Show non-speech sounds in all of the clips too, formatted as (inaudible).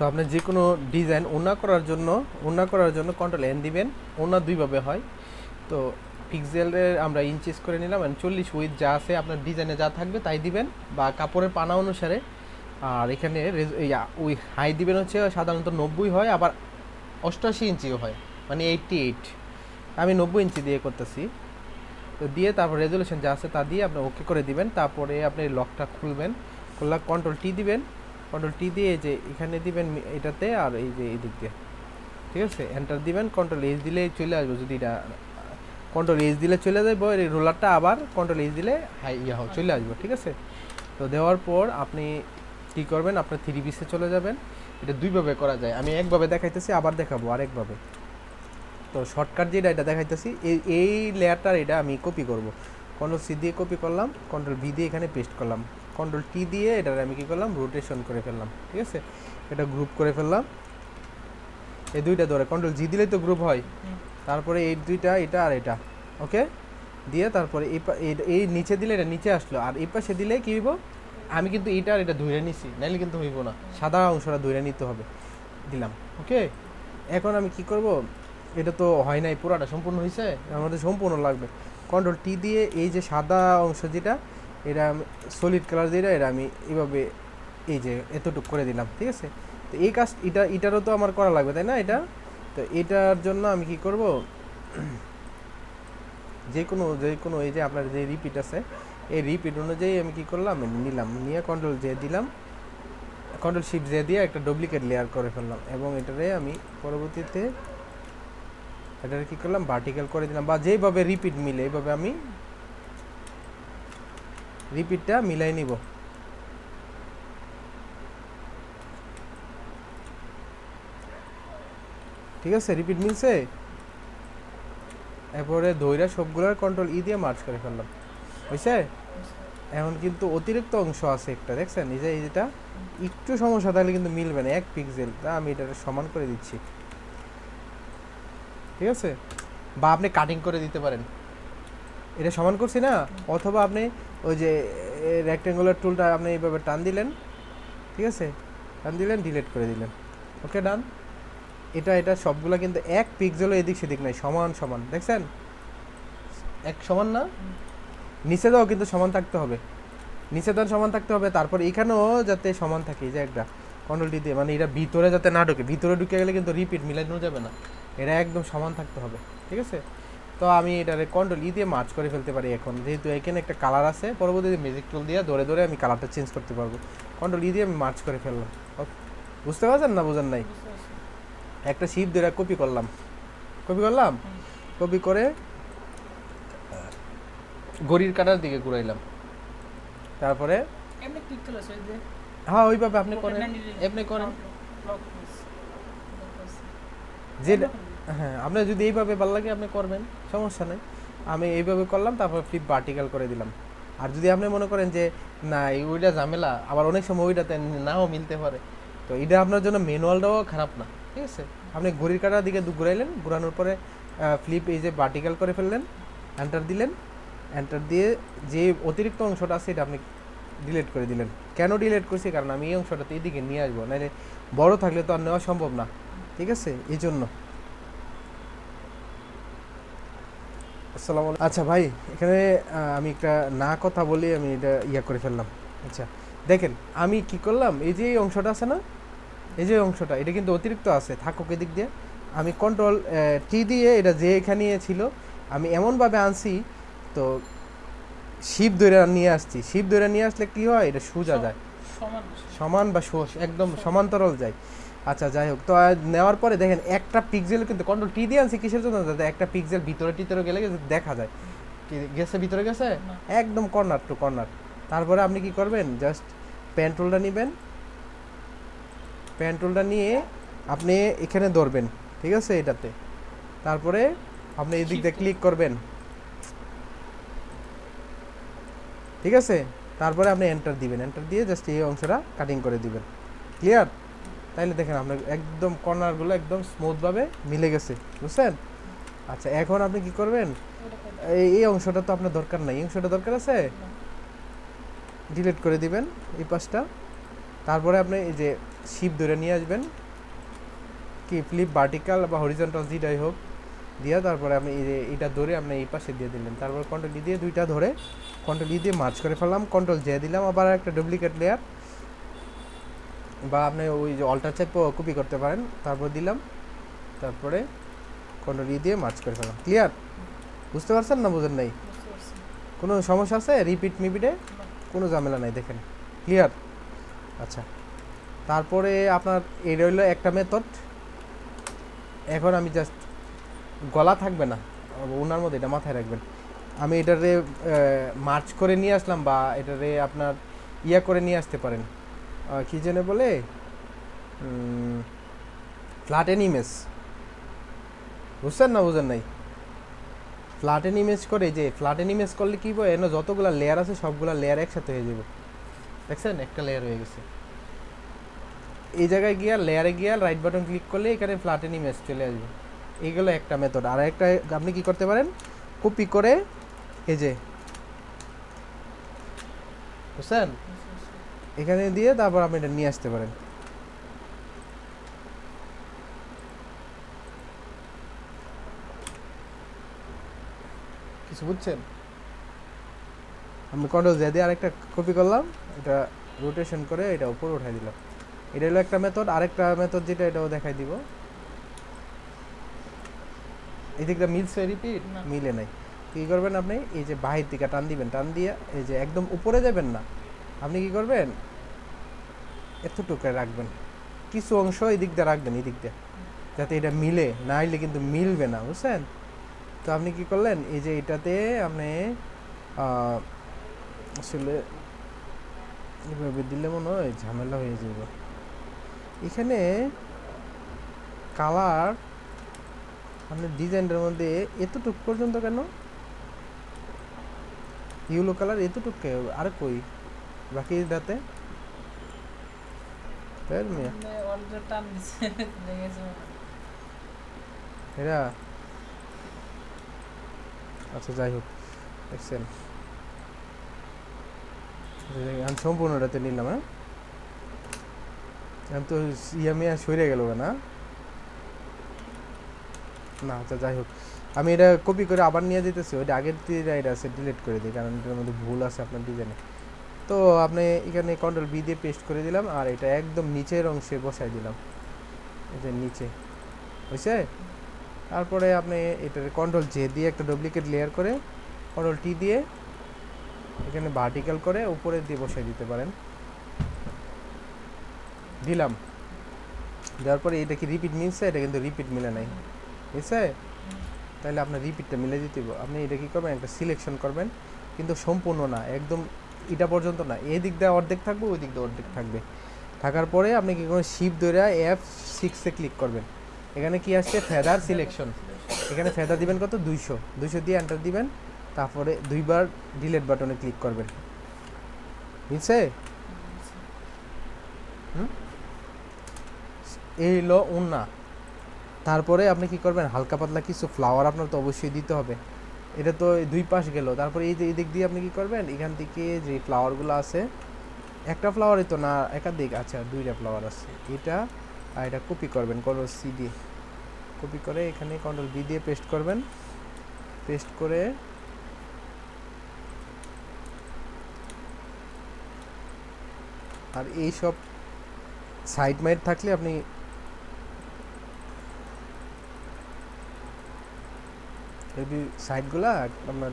তো আপনি যে কোনো ডিজাইন ওনা করার জন্য, ওনা করার জন্য কন্ট্রোল এন দিবেন, ওনা দুইভাবে হয়। তো পিক্সেলের আমরা ইঞ্চিস করে নিলাম চল্লিশ উইথ যা আছে আপনার ডিজাইনে যা থাকবে তাই দিবেন, বা কাপড়ের পানা অনুসারে। আর এখানে ওই হাই দিবেন হচ্ছে সাধারণত নব্বই হয়, আবার অষ্টআশি ইঞ্চিও হয় মানে এইটটি এইট আমি নব্বই ইঞ্চি দিয়ে করতেছি। তো দিয়ে তারপর রেজুলেশন যা আছে তা দিয়ে আপনি ওকে করে দিবেন, তারপরে আপনি লকটা খুলবেন খুললা কন্ট্রোল টি দিবেন। কন্ট্রোল টি দিয়ে যে এখানে দিবেন এটাতে আর এই যে এই দিক দিয়ে ঠিক আছে? এন্টার দিবেন কন্ট্রোল এইচ দিলে চলে আসবে। যদি এটা কন্ট্রোল এইচ দিলে চলে যাবে এই রোলারটা আবার কন্ট্রোল এইচ দিলে হাই, ইয়া চলে আসবে। ঠিক আছে? তো দেওয়ার পর আপনি কী করবেন? আপনার থ্রি পিসে চলে যাবেন। এটা দুইভাবে করা যায়। আমি একভাবে দেখাইতেছি, আবার দেখাবো আরেকভাবে। তো শর্টকাট যেটা এটা দেখাইতেছি। এই এই লেয়ারটার এটা আমি কপি করব। কন্ট্রোল সি দিয়ে কপি করলাম কন্ট্রোল ভি দিয়ে এখানে পেস্ট করলাম। কন্ট্রোল টি দিয়ে এটার আমি কি করলাম? রোটেশন করে ফেললাম ঠিক আছে? এটা গ্রুপ করে ফেললাম। এই দুইটা ধরে কন্ট্রোল জি দিলেই তো গ্রুপ হয়। তারপরে এই দুইটা এটা আর এটা ওকে দিয়ে তারপরে এই নিচে দিলে এটা নিচে আসলো আর এই পাশে দিলে কি হইব? আমি কিন্তু এটা আর এটা ধরে নিছি নাইলে কিন্তু হইব না। সাদা অংশটা ধরে নিতে হবে দিলাম ওকে এখন আমি কি করব? এটা তো হয় নাই পুরাটা সম্পূর্ণ হয়েছে আমাদের সম্পূর্ণ লাগবে। কন্ট্রোল টি দিয়ে এই যে সাদা অংশ যেটা এটা আমি সলিড কালার যেটা এটা আমি এইভাবে এই যে এতটুকু করে দিলাম, ঠিক আছে? তো এই কাজ, এটা, এটারও তো আমার করা লাগবে, তাই না এটা? তো এটার জন্য আমি কি করব? (clears throat) যে কোনো যে কোনো এই যে আপনার যে রিপিট আছে, এই রিপিট অনুযায়ী আমি কি করলাম? নিলাম, নিয়ে কন্ট্রোল জে দিলাম। কন্ট্রোল শিপ জে দিয়ে একটা ডুপ্লিকেট লেয়ার করে ফেললাম এবং এটারে আমি পরবর্তীতে, এটারে কি করলাম? ভার্টিক্যাল করে দিলাম বা যেইভাবে রিপিট মিলে, এইভাবে আমি রিপিটটা মিলাই নিব। ঠিক আছে, রিপিট মিলছে? এরপরে দইরা সবগুলোর কন্ট্রোল ই দিয়ে মার্চ করে ফেললাম। বুঝছে এখন কিন্তু অতিরিক্ত অংশ আছে একটা, দেখছেন? এই যে, এই যেটা, একটু সমস্যা থাকলে কিন্তু মিলবে না, এক পিক্সেল তা আমি এটা সমান করে দিচ্ছি। ঠিক আছে? বা আপনি কাটিং করে দিতে পারেন। এটা সমান করছি না? অথবা আপনি ওই যে রেক্টেঙ্গুলার টুলটা আপনি এইভাবে টান দিলেন, ঠিক আছে? টান দিলেন ডিলিট করে দিলেন। ওকে ডান এটা এটা সবগুলো কিন্তু এক পিক্সেলও এদিক সেদিক নাই, সমান সমান, দেখছেন? এক সমান না? নিচে দাও কিন্তু সমান থাকতে হবে। নিচে দাও সমান থাকতে হবে, তারপর এখানেও যাতে সমান থাকে, এই যে একটা কন্ট্রোল দিয়ে মানে এটা ভিতরে যাতে না ঢোকে, ভিতরে ঢুকে গেলে কিন্তু রিপিট মিলানো যাবে না। এটা একদম সমান থাকতে হবে, ঠিক আছে? তো আমি এটারে কন্ট্রোল ই দিয়ে মার্চ করে ফেলতে পারি এখন। যেহেতু এখানে একটা কালার আছে পরবর্তীতে ম্যাজিক টুল দিয়ে ধরে ধরে আমি কালারটা চেঞ্জ করতে পারব। কন্ট্রোল ই দিয়ে আমি মার্চ করে ফেললাম। Okay? বুঝতে পারছেন না বোঝেন নাই? একটা শিপ ধরে কপি করলাম। কপি করলাম? কপি করে গড়ির কাটার দিকে ঘুরাইলাম। তারপরে? এমনি হ্যাঁ ওইভাবে আপনি করেন। 90 degree। আপনি করেন। যে। হ্যাঁ আপনার যদি এইভাবে ভালো লাগে, আপনি করবেন, সমস্যা নেই। আমি এইভাবে করলাম, তারপর ফ্লিপ ভার্টিক্যাল করে দিলাম। আর যদি আপনি মনে করেন যে, না, এই ওইটা ঝামেলা, আবার অনেক সময় ওইটাতে নাও মিলতে পারে। তো এটা আপনার জন্য ম্যানুয়ালটাও খারাপ না, ঠিক আছে? আপনি ঘড়ির কাটার দিকে দু- ঘুরাইলেন, ঘুরানোর পরে ফ্লিপ এই যে ভার্টিক্যাল করে ফেললেন এন্টার দিলেন। এন্টার দিয়ে যে অতিরিক্ত অংশটা আছে, এটা আপনি ডিলিট করে দিলেন। কেন ডিলেট করছি? কারণ আমি এই অংশটাতে এদিকে নিয়ে আসব নাহলে বড় থাকলে তো আর নেওয়া সম্ভব না, ঠিক আছে? এই জন্য। আসসালামু আচ্ছা ভাই এখানে আমি একটা না কথা বলি আমি এটা ইয়া করে ফেললাম। আচ্ছা দেখেন আমি কি করলাম এই যে এই অংশটা আছে না এই যে অংশটা এটা কিন্তু অতিরিক্ত আছে থাকুক এদিক দিয়ে। আমি কন্ট্রোল টি দিয়ে এটা যে এখানে ছিল আমি এমনভাবে আনছি তো শিপ ধরে নিয়ে আসছি। শিপ ধরে নিয়ে আসলে কি হয় এটা সোজা যায়। সমান সমান বা সোস একদম সমান্তরাল যায়। আচ্ছা যাই হোক। তো নেওয়ার পরে দেখেন একটা পিক্সেল কিন্তু কন্ট্রোল টি দিয়ে আনছি কিসের জন্য? যাতে একটা পিক্সেল ভিতরে টিতরে গেলে দেখা যায়। কি গেছে ভিতরে গেছে? একদম কর্নার টু কর্নার তারপরে আপনি কি করবেন? জাস্ট প্যান টুলটা নেবেন। প্যান টুলটা নিয়ে আপনি এখানে ধরবেন ঠিক আছে এটাতে। তারপরে আপনি এই দিক দিয়ে ক্লিক করবেন। ঠিক আছে? তারপরে আপনি এন্টার দিবেন। এন্টার দিয়ে জাস্ট এই অংশটা কাটিং করে দিবেন। ক্লিয়ার তাইলে দেখেন আপনার একদম কর্নারগুলো একদম স্মুথভাবে মিলে গেছে, বুঝছেন? আচ্ছা এখন আপনি কি করবেন? এই অংশটা তো আপনার দরকার নাই। এই অংশটা দরকার আছে? ডিলিট করে দিবেন এই পাশটা। তারপরে আপনি এই যে শিপ ধরে নিয়ে আসবেন। কি ফ্লিপ ভার্টিক্যাল বা হরিজন্টাল যেটাই হোক দিয়ে তারপরে আপনি এই যে এটা ধরে আপনি এই পাশে দিয়ে দিলেন। তারপর কন্ট্রোল ই দিয়ে দুইটা ধরে কন্ট্রোল ই দিয়ে মার্চ করে ফেললাম। কন্ট্রোল জে দিলাম। আবার একটা ডুপ্লিকেট লেয়ার বা আপনি ওই যে অল্টার চাপ কপি করতে পারেন, তারপর দিলাম, তারপরে কন্ট্রোল ই দিয়ে মার্চ করে ফেলাম। ক্লিয়ার বুঝতে পারছেন না বুঝেন নাই? কোনো সমস্যা আছে? রিপিট মিপিটে কোনো ঝামেলা নাই, দেখেন। ক্লিয়ার আচ্ছা। তারপরে আপনার এই রইল একটা মেথড এখন আমি জাস্ট গলা থাকবে না ওনার মধ্যে এটা মাথায় রাখবেন। আমি এটারে মার্চ করে নিয়ে আসলাম বা এটারে আপনার ইয়া করে নিয়ে আসতে পারেন। কি জেনে বলে? ফ্ল্যাটেন ইমেজ বুঝছেন না বুঝেন নাই? ফ্ল্যাটেন ইমেজ করে যে ফ্ল্যাটেন ইমেজ করলে কী হবে এনে যতগুলা লেয়ার আছে, সবগুলা লেয়ার একসাথে হয়ে যাবে। দেখছেন? একটা লেয়ার হয়ে গেছে। এই জায়গায় গিয়া লেয়ারে গিয়া রাইট বাটন ক্লিক করলে এখানে ফ্ল্যাটেন ইমেজ চলে আসবে। এইগুলো একটা মেথড আর একটা, আপনি কি করতে পারেন? কপি করে, এই যে, বুঝছেন। এখানে দিয়ে তারপর আপনি এটা নিয়ে আসতে পারেন। কিছু বুঝছেন? আমি কন্ট্রোল জে দিয়ে আরেকটা কপি করলাম এটা রোটেশন করে এটা উপরে উঠাই দিলাম। এটা হলো একটা মেথড আরেকটা মেথড যেটা এটাও দেখাই দিব। এদিকটা দিকটা মিলছে রিপিট মিলে নাই। কি করবেন আপনি? এই যে বাহির দিকে টান দিবেন টান দিয়ে এই যে একদম উপরে যাবেন না আপনি কি করবেন? এতটুকু রাখবেন। কিছু অংশ এই দিক দিয়ে রাখবেন এই দিক দিয়ে। যাতে এটা মিলে, না হলে কিন্তু মিলবে না, বুঝছেন? তো আপনি কি করলেন? এই যে এটাতে আপনি আসলে এভাবে দিলে মনে হয় ঝামেলা হয়ে যাবে। এখানে কালার আপনি ডিজাইনের মধ্যে এতটুক পর্যন্ত কেন? ইউলো কালার এতটুক আর কই? বাকি দাতে। মিয়া। মানে। এরা (laughs) আচ্ছা যাই হোক দেখছেন। আমি সম্পূর্ণটাতে নিলাম হ্যাঁ? আমি তো ইয়ামি আর সরে গেল না। না আচ্ছা যাই হোক। আমি এটা কপি করে আবার নিয়ে যেতেছি ওইটা আগের দিয়ে এটা আছে ডিলিট করে দিই কারণ এটার মধ্যে ভুল আছে আপনার ডিজাইনে তো আপনি এখানে কন্ট্রোল বি দিয়ে পেস্ট করে দিলাম, আর এটা একদম নিচের অংশে বসাই দিলাম। যে নিচে বুঝছে তারপরে আপনি এটার কন্ট্রোল জে দিয়ে একটা ডুপ্লিকেট লেয়ার করে কন্ট্রোল টি দিয়ে এখানে ভার্টিক্যাল করে উপরে দিয়ে বসাই দিতে পারেন। দিলাম। দেওয়ার পরে এটা কি রিপিট মিলছে? এটা কিন্তু রিপিট মিলে নাই। বুঝছে তাহলে আপনার রিপিটটা মিলে দিতে। আপনি এটা কী করবেন? একটা সিলেকশন করবেন, কিন্তু সম্পূর্ণ না, একদম এটা পর্যন্ত না। এই দিক দিয়ে অর্ধেক থাকবে, ওই দিক দিয়ে অর্ধেক থাকবে। থাকার পরে আপনি কি করবেন? শিপ ধরে এফ সিক্সে ক্লিক করবেন। এখানে কি আসছে? ফেদার সিলেকশন এখানে ফেদার দিবেন কত? দুইশো। দুইশো দিয়ে এন্টার দিবেন। তারপরে দুইবার ডিলেট বাটনে ক্লিক করবেন। বুঝছে? এই হলো উন্না। তারপরে আপনি কি করবেন? হালকা পাতলা কিছু ফ্লাওয়ার আপনার তো অবশ্যই দিতে হবে। এটা তো দুই পাশ গেল। তারপরে এই যে এই দিক দিয়ে আপনি কি করবেন? এখান থেকে যে ফ্লাওয়ারগুলো আছে, একটা ফ্লাওয়ারই তো না, একাধিক আচ্ছা দুইটা ফ্লাওয়ার আছে। এটা, আর এটা কপি করবেন কন্ট্রোল সি দিয়ে। কপি করে এখানে কন্ট্রোল বি দিয়ে পেস্ট করবেন। পেস্ট করে আর এই সব সাইড মাইড থাকলে আপনি যদি সাইডগুলা আপনার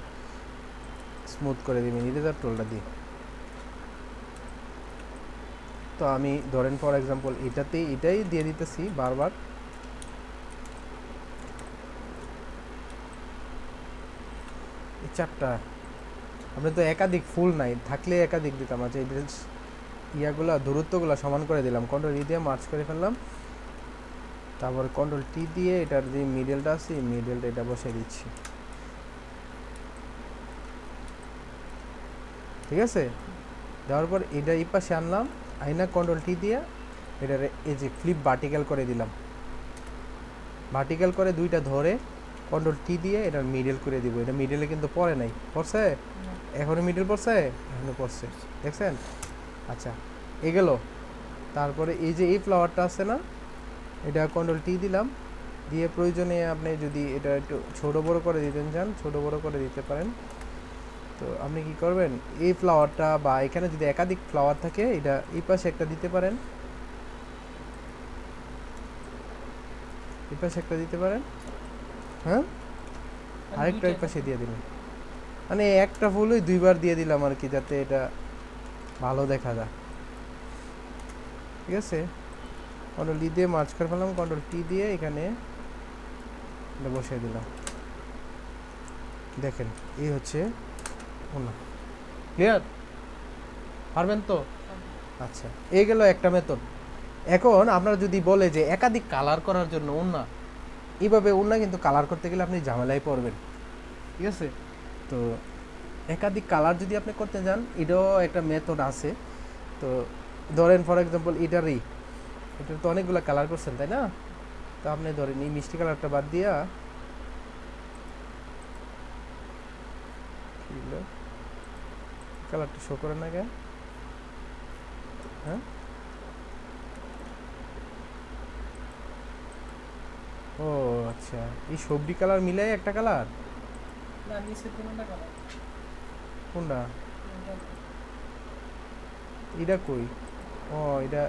স্মুথ করে দিবেন ইরেজার টোলটা দিয়ে তো আমি ধরেন ফর এক্সাম্পল এটাতে এটাই দিয়ে দিতেছি বারবার। এই চারটা। আমরা তো একাধিক ফুল নাই, থাকলে একাধিক দিতাম। আচ্ছা এই ইয়াগুলা, দূরত্বগুলো সমান করে দিলাম। কন্ট্রোল ই দিয়ে মার্চ করে ফেললাম। তারপরে কন্ট্রোল টি দিয়ে এটার যে মিডলটা আছে মিডলটা এটা বসিয়ে দিচ্ছি। ঠিক আছে? দেওয়ার পর এটা এই পাশে আনলাম আইনা কন্ট্রোল টি দিয়ে এটার এই যে ফ্লিপ ভার্টিক্যাল করে দিলাম। ভার্টিক্যাল করে দুইটা ধরে কন্ট্রোল টি দিয়ে এটার মিডল করে দিব। এটা মিডলে কিন্তু পড়ে নাই। পড়ছে? এখনও মিডল পড়ছে? এখনও পড়ছে। দেখছেন? আচ্ছা এগুলো তারপরে এই যে এই ফ্লাওয়ারটা আছে না এটা কন্ট্রোল টি দিলাম। দিয়ে প্রয়োজনে আপনি যদি এটা একটু ছোট বড় করে দিতে চান ছোট বড় করে দিতে পারেন। তো আপনি কি করবেন? এই ফ্লাওয়ারটা বা এখানে যদি একাধিক ফ্লাওয়ার থাকে এটা এই পাশে একটা দিতে পারেন। এই পাশে একটা দিতে পারেন। হ্যাঁ? আরেকটা এই পাশে দিয়ে দিলাম। মানে একটা ফুলই দুইবার দিয়ে দিলাম আর কি যাতে এটা ভালো দেখা যায়। ঠিক আছে? কন্ট্রোল ডি দিয়ে মার্চ করে ফেলাম কন্ট্রোল টি দিয়ে এখানে এটা বসিয়ে দিলাম। দেখেন, এই হচ্ছে ক্লিয়ার পারবেন তো? আচ্ছা এই গেল একটা মেথড এখন আপনারা যদি বলে যে একাধিক কালার করার জন্য ওনা এইভাবে ওনা কিন্তু কালার করতে গেলে আপনি ঝামেলায় পড়বেন। ঠিক আছে? তো একাধিক কালার যদি আপনি করতে যান, এটাও একটা মেথড আছে। তো ধরেন ফর এক্সাম্পল এটারই এটার তো অনেকগুলো কালার করছেন তাই না? তো আপনি ধরেন এই মিষ্টি কালারটা বাদ দিয়া কালারটা শো করে না কেন হ্যাঁ? ও আচ্ছা। এই সবজি কালার মিলাই একটা কালার না কালার কোনটা এটা কই? ও এটা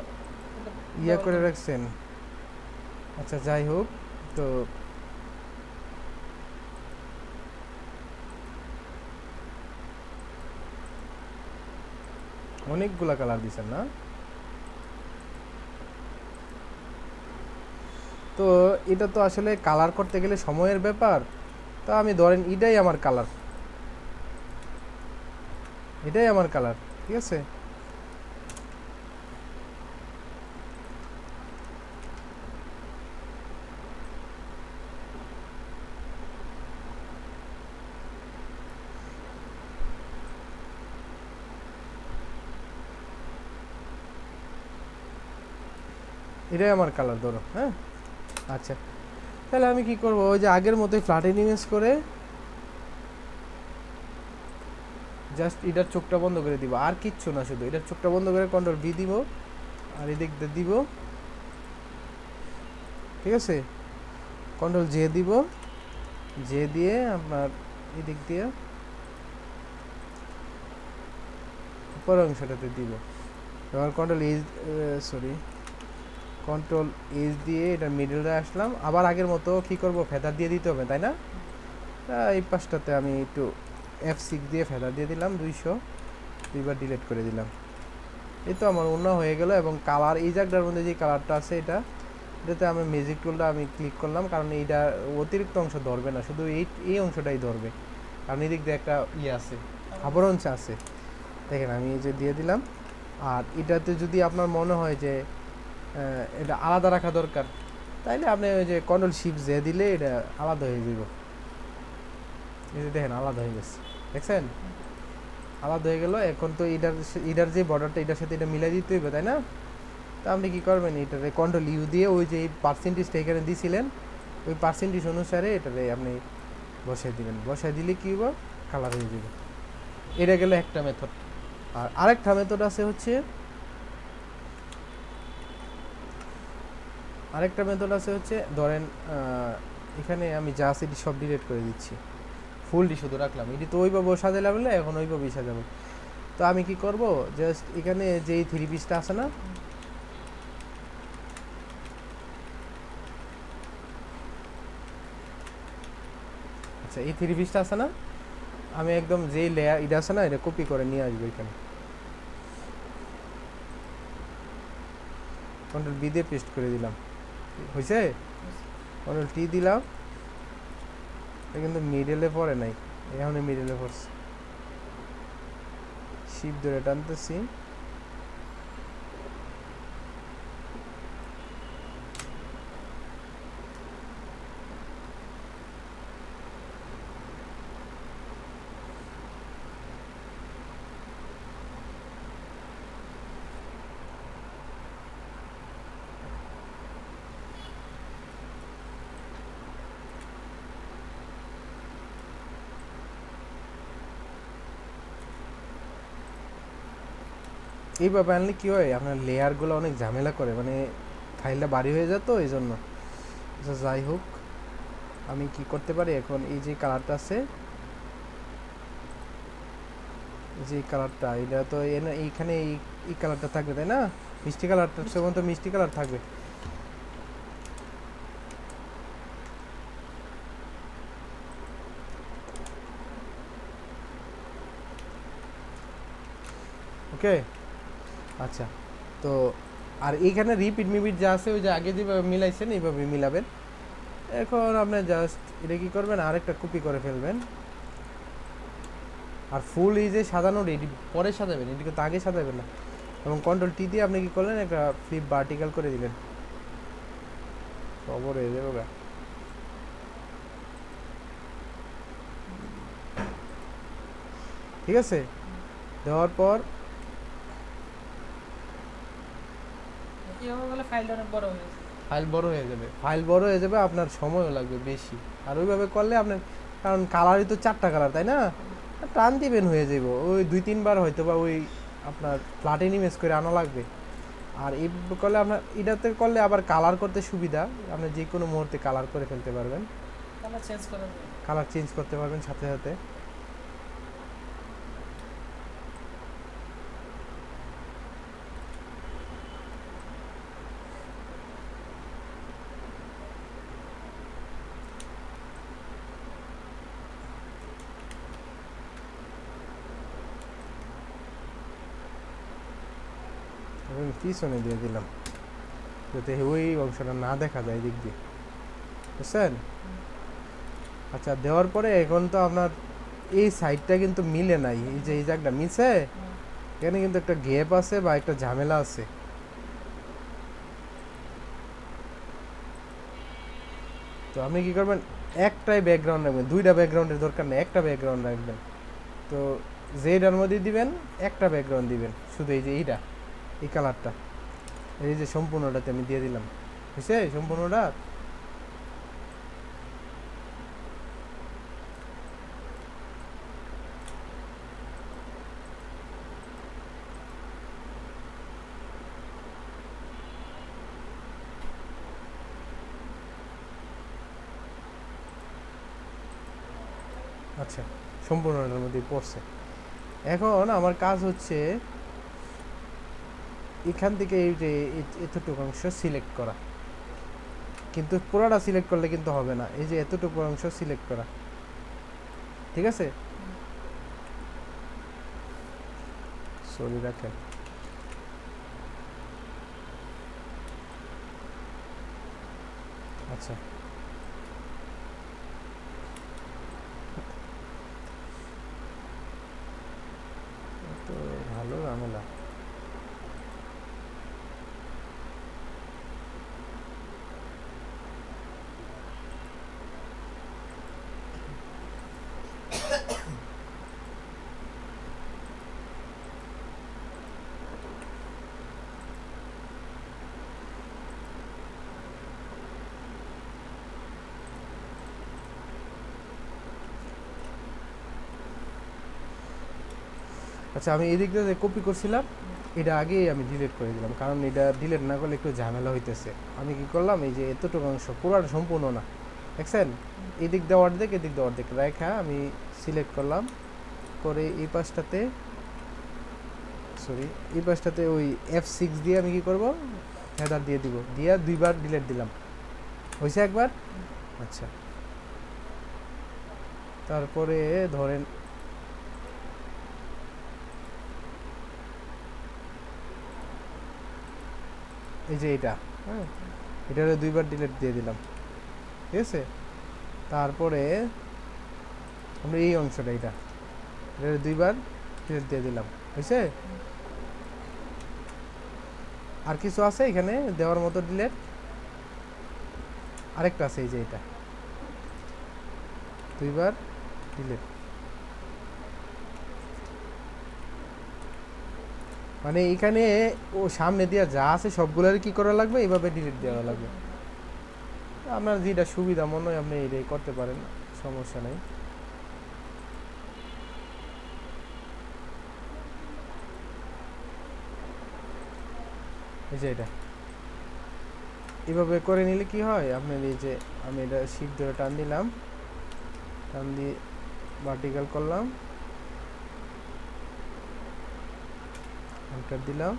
ইয়া করে রাখছেন। আচ্ছা যাই হোক, তো অনেকগুলা কালার দিছেন না? তো এটা তো আসলে কালার করতে গেলে সময়ের ব্যাপার। তো আমি ধরেন, এটাই আমার কালার। এটাই আমার কালার, ঠিক আছে? এটাই আমার কালার ধরো হ্যাঁ? আচ্ছা তাহলে আমি কি করব? ওই যে আগের মতোই ফ্ল্যাটেন ইমেজ করে জাস্ট এটার চোখটা বন্ধ করে দিব। আর কিচ্ছু না শুধু, এটার চোখটা বন্ধ করে কন্ট্রোল বি দিব, আর এদিক দিয়ে দিব। ঠিক আছে? কন্ট্রোল জে দিব। জে দিয়ে আপনার এদিক দিয়ে উপর অংশটাতে দিব। এবার control H sorry control H দিয়ে এটা মিডলে আসলাম। আবার আগের মতো কি করব? ফেদার দিয়ে দিতে হবে, তাই না? এই পাশটাতে আমি একটু এফ সিক্স দিয়ে ফেদার দিয়ে দিলাম, দুইশো। দুইবার ডিলিট করে দিলাম। এই তো আমার অন্য হয়ে গেল এবং কালার এই জায়গাটার মধ্যে যে কালারটা আছে এটা, এটাতে আমি ম্যাজিক টুলটা আমি ক্লিক করলাম, কারণ এইটা অতিরিক্ত অংশ ধরবে না, শুধু এই এই অংশটাই ধরবে। কারণ এদিক দিয়ে একটা ইয়ে আছে, আবরণ আছে। দেখেন আমি এই যে দিয়ে দিলাম। আর এটাতে যদি আপনার মনে হয় যে এটা আলাদা রাখা দরকার। তাইলে আপনি ওই যে কন্ট্রোল শিফট যে দিলে এটা আলাদা হয়ে যাব এই যে দেখেন, আলাদা হয়ে গেছে। দেখছেন? আলাদা হয়ে গেল। এখন তো এটার এটার যে বর্ডারটা এটার সাথে এটা মিলাই দিতে হইবে, তাই না? তা আপনি কী করবেন? এটারে কন্ট্রোল ইউ দিয়ে ওই যে পার্সেন্টেজটা এখানে দিয়েছিলেন ওই পার্সেন্টেজ অনুসারে এটারে আপনি বসাই দিবেন। বসাই দিলে কী হবে কালার হয়ে যাবে এটা গেল একটা মেথড আর আরেকটা মেথড আছে হচ্ছে আরেকটা মেথড আছে হচ্ছে, ধরেন এখানে আমি যা আছে সব ডিলেট করে দিচ্ছি। ফুলটি শুধু রাখলাম। এটি তো ওইভাবে সাজালাম বলে এখন ওইভাবেই সাজাবো। তো আমি কি করব? জাস্ট এখানে যেই থ্রি পিসটা আছে না আচ্ছা এই থ্রি পিসটা আছে না, আমি একদম যেই লেয়ার এটা আছে না, এটা কপি করে নিয়ে আসব এখানে। কন্ট্রোল বি দিয়ে পেস্ট করে দিলাম। হয়েছে কন্ট্রোল টি দিলাম। এটা কিন্তু মিডলে পড়ে নাই। এখন মিডলে পড়ছে। শিপ ধরে টানতেছি। এইভাবে আনলে কী হয়? আপনার লেয়ারগুলো অনেক ঝামেলা করে। মানে ফাইলটা বাড়ি হয়ে যেত এই জন্য আচ্ছা, যাই হোক আমি কি করতে পারি এখন? এই যে কালারটা আছে এই যে কালারটা এটা তো এইখানে এই এই কালারটা থাকবে তাই না? মিষ্টি কালারটা সেমন তো মিষ্টি কালার থাকবে। ওকে আচ্ছা। তো, আর এইখানে রিপিট মিপিট যা আছে, ওই যে আগে যেভাবে মিলাইছেন, এইভাবে মিলাবেন। এখন আপনি জাস্ট এটা কী করবেন? আরেকটা কপি করে ফেলবেন। আর ফুল এই যে সাজানো এটি পরে সাজাবেন এটিকে তো আগে সাজাবেন না। এবং কন্ট্রোল টি দিয়ে আপনি কী করলেন? একটা ফ্লিপ ভার্টিক্যাল করে দিলেন। খবর হয়ে যাবে গা। ঠিক আছে? দেওয়ার পর এভাবে গেলে ফাইলটা অনেক বড় হয়ে যাবে। ফাইল বড় হয়ে যাবে। ফাইল বড় হয়ে যাবে আপনার সময়ও লাগবে বেশি। আর ওইভাবে করলে আপনার কারণ কালারই তো চারটা কালার তাই না? টান দিবেন হয়ে যাব। ওই দুই তিনবার হয়তো বা ওই আপনার ফ্ল্যাটেন ইমেজ করে আনা লাগবে। আর এই করলে আপনার এটাতে করলে আবার কালার করতে সুবিধা। আপনি যে কোনো মুহূর্তে কালার করে ফেলতে পারবেন। কালার চেঞ্জ করা কালার চেঞ্জ করতে পারবেন সাথে সাথে আমি পিছনে দিয়ে দিলাম। যাতে ওই অংশটা না দেখা যায় দিক দিয়ে। বুঝছেন? আচ্ছা দেওয়ার পরে এখন তো আপনার এই সাইডটা কিন্তু মিলে নাই। এই যে এই জায়গাটা হুম। এখানে কিন্তু একটা গ্যাপ আছে বা একটা ঝামেলা আছে। তো আপনি কি করবেন? একটাই ব্যাকগ্রাউন্ড রাখবেন। দুইটা ব্যাকগ্রাউন্ডের দরকার নেই, একটা ব্যাকগ্রাউন্ড রাখবেন। তো যেটার মধ্যে দিবেন, একটা ব্যাকগ্রাউন্ড দিবেন। শুধু এই যে এইটা। এই কালারটা। এই যে সম্পূর্ণটাতে আমি দিয়ে দিলাম। বুঝছে সম্পূর্ণটা? আচ্ছা সম্পূর্ণটার মধ্যে পড়ছে। এখন আমার কাজ হচ্ছে এখান থেকে এই যে এতটুকু অংশ সিলেক্ট করা। কিন্তু পুরোটা সিলেক্ট করলে কিন্তু হবে না। এই যে এতটুকু অংশ সিলেক্ট করা। ঠিক আছে? সরি রাখেন আচ্ছা। তো ভালো ঝামেলা। আচ্ছা আমি এই দিকটা যে কপি করছিলাম, এটা আগেই আমি ডিলিট করে দিলাম, কারণ এটা ডিলিট না করলে একটু ঝামেলা হইতেছে। আমি কি করলাম, এই যে এতটুকু অংশ পুরাটা সম্পূর্ণ না। দেখছেন? এদিক দিক দিয়ে অর্ধেক, এদিক দিয়ে অর্ধেক। রেখা আমি সিলেক্ট করলাম, করে এই পাশটাতে সরি এই পাশটাতে ওই এফ সিক্স দিয়ে আমি কি করব? হেডার দিয়ে দিব। দিয়ে দুইবার ডিলেট দিলাম। হয়েছে একবার? আচ্ছা। তারপরে ধরেন এই যে এটা হ্যাঁ? এটারে দুইবার ডিলেট দিয়ে দিলাম। ঠিক আছে? তারপরে আমরা এই অংশটা এটা এটারে দুইবার ডিলেট দিয়ে দিলাম। হয়েছে আর কিছু আছে এখানে দেওয়ার মতো ডিলেট আরেকটা আছে এই যে এটা দুইবার ডিলেট মানে এখানে ও সামনে দিয়া যা আছে সবগুলোর কি করা লাগবে? এইভাবে ডিলিট দেওয়া লাগবে। আপনার যেটা সুবিধা, মনে হয় আপনি এটাই করতে পারেন, সমস্যা নেই। এই যে এটা। এভাবে করে নিলে কি হয়? আপনার এই যে আমি এটা শিপ ধরে টান দিলাম। টান দিয়ে ভার্টিক্যাল করলাম। এন্টার দিলাম।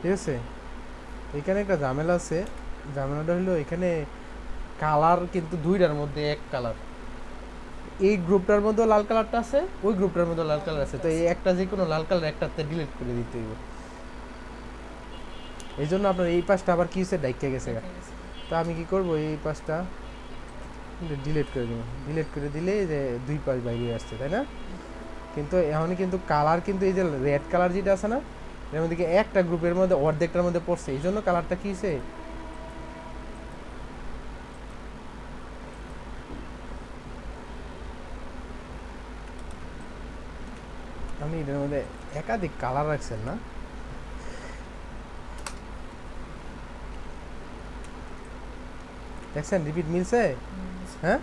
ঠিক আছে? এখানে একটা ঝামেলা আছে। ঝামেলাটা হলো এখানে কালার কিন্তু দুইটার মধ্যে এক কালার এই গ্রুপটার মধ্যে লাল কালারটা আছে, ওই গ্রুপটার মধ্যে লাল কালার আছে। তো এই একটা যে কোনো লাল কালার একটাতে ডিলিট করে দিতে হইব। এই জন্য আপনার এই পাশটা আবার কি হচ্ছে ডাইকে গেছে। তো আমি কি করব? এই পাশটা ডিলিট করে দেবো। ডিলিট করে দিলে যে দুই পাশ বাইরে আসছে, তাই না? কিন্তু এখন কিন্তু কালার কিন্তু এই যে রেড কালার যেটা আছে না, এর মধ্যে একটা গ্রুপের মধ্যে অর্ধেকটার মধ্যে পড়ছে। এই জন্য কালারটা কি এটার মধ্যে একাধিক কালার রাখছেন না? দেখছেন রিপিট মিলছে? হ্যাঁ?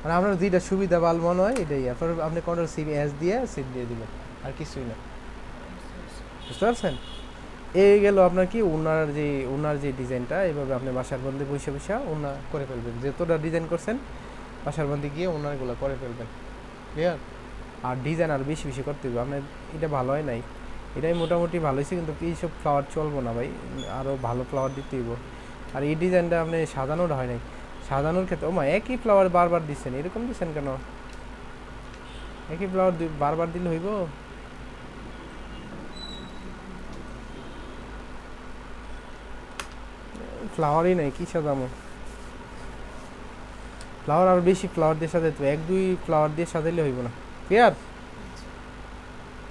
মানে আপনার দুইটা সুবিধা ভালো মনে হয় এটাই। এরপর আপনি কন্ট্রোল সি এস দিয়ে সিট দিয়ে দিবেন আর কিছুই না। বুঝতে পারছেন? এই গেল আপনার কি ওনার যে ওনার যে ডিজাইনটা এইভাবে আপনি বাসার মধ্যে বসে বসে ওনা করে ফেলবেন। যতটা ডিজাইন করছেন বাসার মধ্যে গিয়ে ওনারগুলো করে ফেলবেন। ক্লিয়ার আর ডিজাইন আর বেশি বেশি করতে হবে। আপনার এটা ভালো হয় নাই। এটাই মোটামুটি ভালো হয়েছে, কিন্তু এইসব ফ্লাওয়ার চলবো না ভাই? আরও ভালো ফ্লাওয়ার দিতে হইব। আর এই ডিজাইনটা আপনি সাজানোটা হয় নাই। সাজানোর ক্ষেত্রে ও মা একই ফ্লাওয়ার বারবার দিচ্ছেন এরকম দিচ্ছেন কেন? একই ফ্লাওয়ার বারবার দিলে হইব? ফ্লাওয়ারই নাই, কি সাজামো? ফ্লাওয়ার আর বেশি ফ্লাওয়ার দিয়ে সাজাইতে এক, দুই ফ্লাওয়ার দিয়ে সাজাইলে হইব না। ক্লিয়ার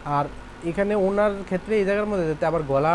আর এখানে ওনার ক্ষেত্রে এই জায়গার মধ্যে যাতে আবার গলা